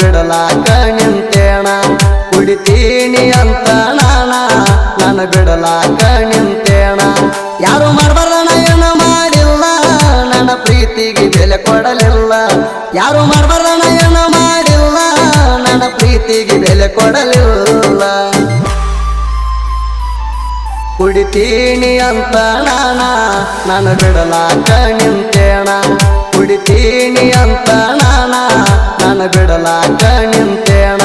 ಬಿಡಲಾಕ ನಿಂತೇಣ ಕುಡಿತೀನಿ ಅಂತ ನಾನ? ನನ್ನ ಬಿಡಲಾಕ ನಿಂತೇಣ ಯಾರು ಮಾಡ್ಬಾರ್ದಣ ಏನ ಮಾಡಿಲ್ಲ? ನನ್ನ ಪ್ರೀತಿಗೆ ಬೆಲೆ ಕೊಡಲಿಲ್ಲ. ಯಾರು ಮಾಡ್ಬಾರ್ದಣ ಏನ ಮಾಡಿಲ್ಲ? ನನ್ನ ಪ್ರೀತಿಗೆ ಬೆಲೆ ಕೊಡಲಿಲ್ಲ. ಕುಡಿತೀನಿ ಅಂತ ನಾನ? ನಾನು ಬಿಡಲಾಕ ನಿಂತೇಣ ನಾನು ಬಿಡಲಾಕ ನಿಂತೇಣ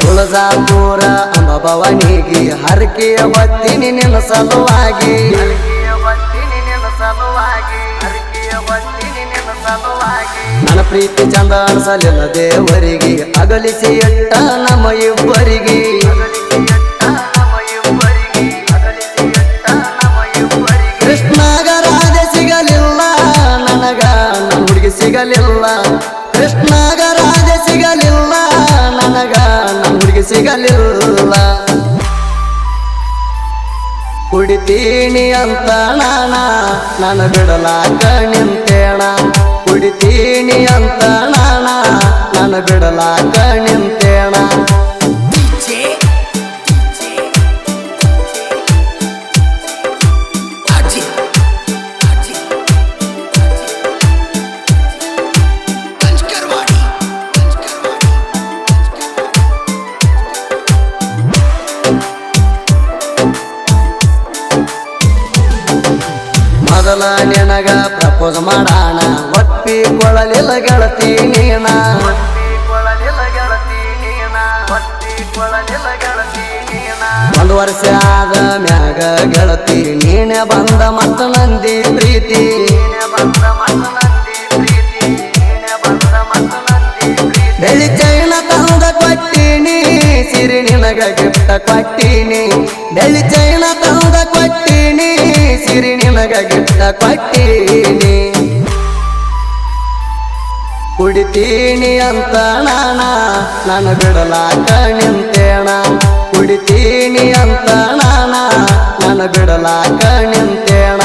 ತುಳಜಾಪುರ ಅಂಬ ಭವನಿಗೆ ಹರಕೆಯ ಬತ್ತೀನಿ ನಿನ್ನ ಸಲುವಾಗಿ. ಪ್ರೀತಿ ಚಂದ ಅನ್ಸಲಿಲ್ಲ ದೇವರಿಗೆ ಅಗಲಿಸಿ ಎಟ್ಟ ನಮ್ಮ ಇಬ್ಬರಿಗೆ. ಕೃಷ್ಣಗ ರಾಜ ಸಿಗಲಿಲ್ಲ, ನನಗ ನನ್ನ ಹುಡುಗಿ ಸಿಗಲಿಲ್ಲ. ಕೃಷ್ಣಗ ರಾಜ ಸಿಗಲಿಲ್ಲ, ನನಗ ನನ್ನ ಹುಡುಗಿ ಸಿಗಲಿಲ್ಲ. ಕುಡಿತೀನಿ ಅಂತ ನಾನ ನಾನು ಬಿಡಲಾಕ ನಿಂತೇಣ ಕುಡಿತೀನಿ ಅಂತ ನಾನ ನಾನು ಬಿಡಲಾಕ ನಿಂತೇಣ ಮೊದಲ ನಿನಗ ಪ್ರಪೋಸ್ ಮಾಡಾಣ ಒಪ್ಪಿಕೊಳ್ಳಲಿಲ್ಲ ಗೆಳತಿ ನೀನ. ಒಂದು ವರ್ಷ ಆದ ಮ್ಯಾಗ ಗೆಳತಿ ನೀನೆ ಬಂದ ಮತ್ತ ನಂದಿ ಪ್ರೀತಿ. ಬೆಳಿ ಚೈನ ತಂದ ಕೊಟ್ಟಿನಿ ಸಿರಿ ನಿನಗ ಗಿಫ್ಟ ಕೊಟ್ಟಿನಿ. ಬೆಳಿ ಚೈನ ತಂದ ಕೊಟ್ಟಿನಿ ಸಿರಿ ನಿನಗ ಗಿಫ್ಟ ಕೊಟ್ಟಿನಿ. ಕುಡಿತೀನಿ ಅಂತ ನಾನ ನಾನು ಬಿಡಲಾಕ ನಿಂತೇಣ ಕುಡಿತೀನಿ ಅಂತ ನಾನ ನಾನು ಬಿಡಲಾಕ ನಿಂತೇಣ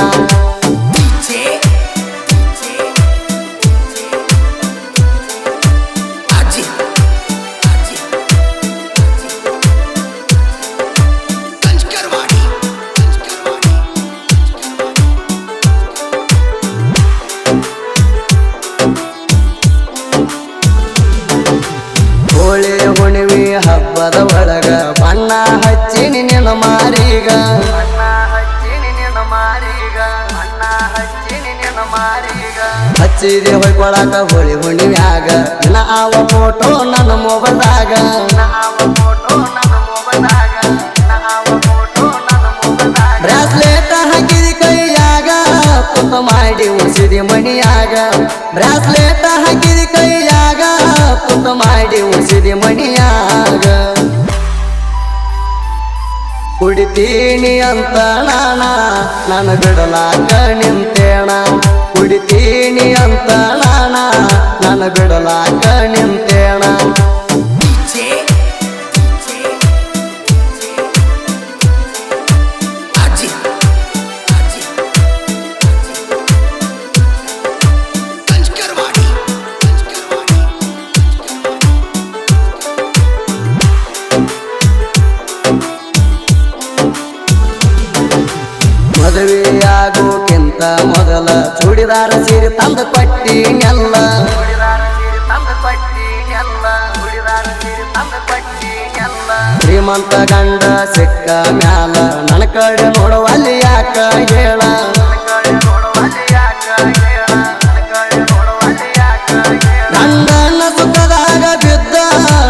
ಹಚ್ಚಿನಿ ನಿನ್ನ ಮಾರಿಗ. ಹಚ್ಚಿದೆ ಹೊಯ್ಕೊಳಕ ಹೋಳಿ ಹುಣ್ಣಿಮ್ಯಾಗ. ಇನ್ನ ಆವ ಫೋಟೋ ನನ್ನ ಮೊಬೈಲ್ದಾಗ. ಬ್ರಾಸ್ಲೆಟ್ ಹಾಕಿದಿ ಕೈಯಾಗ. ತುತ್ತ ಮಾಡಿ ಉಸಿದಿ ಮಣಿಯಾಗ. ಬ್ರಾಸ್ಲೆಟ್ ಹಾಕಿದಿ ಕೈಯಾಗ. ಕುತ್ತ ಮಾಡಿ ಉಸಿದಿ ಮಣಿಯಾಗ. ಕುಡಿತೀನಿ ಅಂತ ನಾನ ನಾನು ಬಿಡಲಾಕ ನಿಂತೇಣ. ಕುಡಿತೀನಿ ಅಂತ ನಾನ ನಾನು ಬಿಡಲಾಕ ನಿಂತೇಣ. ಚೂಡಿದಾರ ಸೀರೆ ತಂದು ಕೊಟ್ಟಿನೆಲ್ಲ. ಶ್ರೀಮಂತ ಗಂಡ ಸಿಕ್ಕ ಮ್ಯಾಲ ನನ್ನ ಕಡೆ ನೋಡುವಲ್ಲಿ ಯಾಕ ಹೇಳ.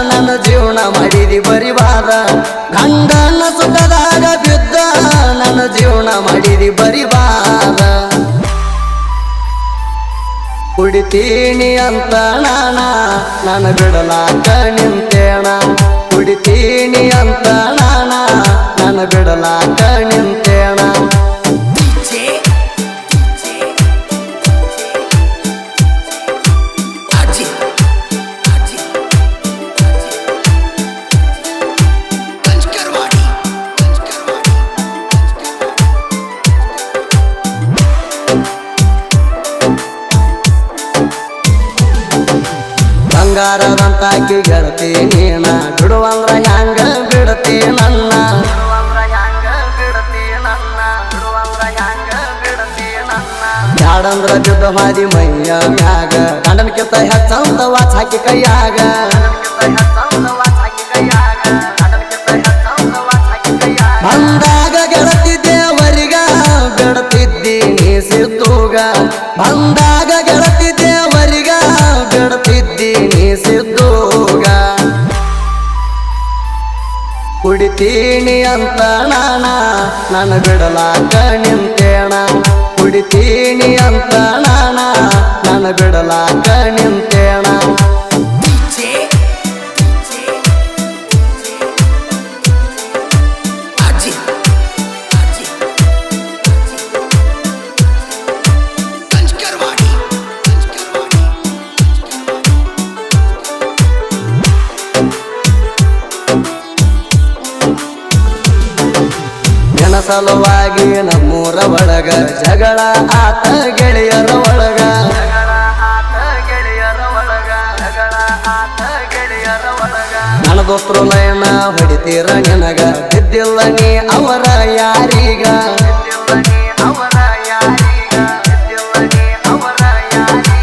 ನನ್ನ ಜೀವನ ಮಾಡಿದಿ ಬರಿವಾದ. ಗಂಡನ ಸುಖದಾಗ ಬಿದ್ದ ನನ್ನ ಜೀವನ ಕುಡಿತೀನಿ ಅಂತ ನಾನ ನಾನು ಬಿಡಲಾಕ ನಿಂತೇಣ ಕುಡಿತೀನಿ ಅಂತ ನಾನ ನಾನು ಬಿಡಲಾಕ ನಿಂತೇಣ ಬಂಗಾರದಂತಾಕಿ ಗೆಳತಿ ನೀನ. ಬಿಡುವಂದ್ರ ಹ್ಯಾಂಗ ಬಿಡತಿ ನನ್ನ. ಬ್ಯಾಡಂದ್ರ ಜುದ್ಧ ಮಾಡಿ ಮೈಯ ಮ್ಯಾಗ. ಗಂಡನ ಕಿತ್ತ ಹೆಚ್ಚಂತ ವಾಚ್ ಹಾಕಿ ಕೈಯಾಗ. ಬಂದಾಗ ಗೆಳತಿ ದೇವರಿಗ ಬಿಡತಿದ್ದೀನಿ ಸಿದ್ದುಗ ಬಂದಾಗ ಕುಡಿತೀನಿ ಅಂತ ನಾನ? ನನ್ನ ಬಿಡಲಾಕ ನಿಂತೇಣ ಕುಡಿತೀನಿ ಅಂತ ನಾನ? ನನ್ನ ಬಿಡಲಾಕ ನಿಂತೇಣ ನಮ್ಮೂರ ಒಳಗ, ಜಗಳ ಆತ ಗೆಳೆಯರ ಒಳಗ. ನನ್ನ ದೋಸ್ತರು ನಯನ ಹೊಡಿತೀರ ನಿನಗ, ಬಿದ್ದಿಲ್ಲ ನೀ ಅವರ ಯಾರೀಗ.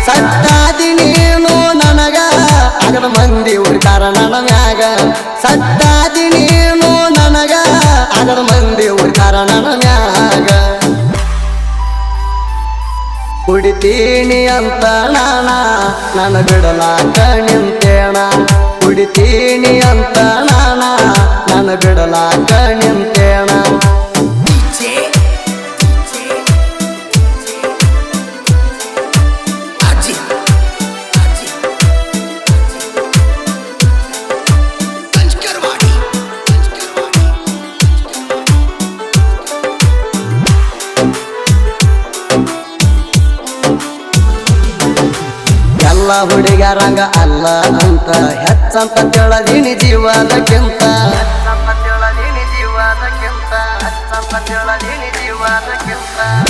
ಸತ್ತಾದಿ ನೀನು ನನಗ ಮಂದಿ ಉಳಿತಾರ ನನ್ನ ಮ್ಯಾಗ. ಸಟ್ಟಾದಿ ನೀನು ನನಗ ಮಂದಿ ಉಳಿತಾರ ನನ್ನ ಕುಡಿತೀನಿ ಅಂತ ನಾನ ನನ್ನ ಬಿಡಲಾಕ ನಿಂತೇಣ ಕುಡಿತೀನಿ ಅಂತ ನಾನ ನನ್ನ ಬಿಡಲಾಕ ನಿಂತೇಣ ಎಲ್ಲ ಹುಡುಗರಂಗ ಅಲ್ಲ ಅಂತ. ಹೆಚ್ಚಂತ ತಿಳದೀನಿ ಜೀವನಕ್ಕಿಂತ.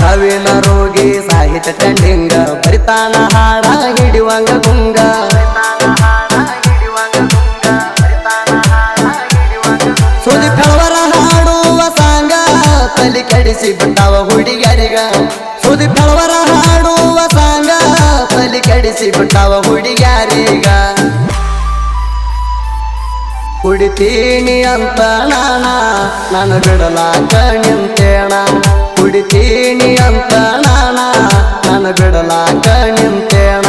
ಕವಿನ ರೋಗಿ, ಸಾಹಿತ್ಯ ಟ್ರೆಂಡಿಂಗ ಬರಿತಾನ ಹಾಡ ಹಿಡಿವಂಗ ಗುಂಗ ಸುದೀಪ್ ಫಳವರ ಹಾಡುವ ಸಾಂಗ. ತಲಿ ಕೆಡಿಸಿ ಬಿಟ್ಟಾವ ಹುಡುಗರಿಗ ಸುದಿ ಫಳವರ ಹಾಡು ಕೆಡಿಸಿ ಬಿಟ್ಟಾವ ಹುಡುಗ್ಯಾರೀಗ. ಕುಡಿತೀನಿ ಅಂತ ನಾನ, ನಾನು ಬಿಡಲಾಕ ನಿಂತೇಣ ಕುಡಿತೀನಿ ಅಂತ ನಾನ, ನಾನು ಬಿಡಲಾಕ ನಿಂತೇಣ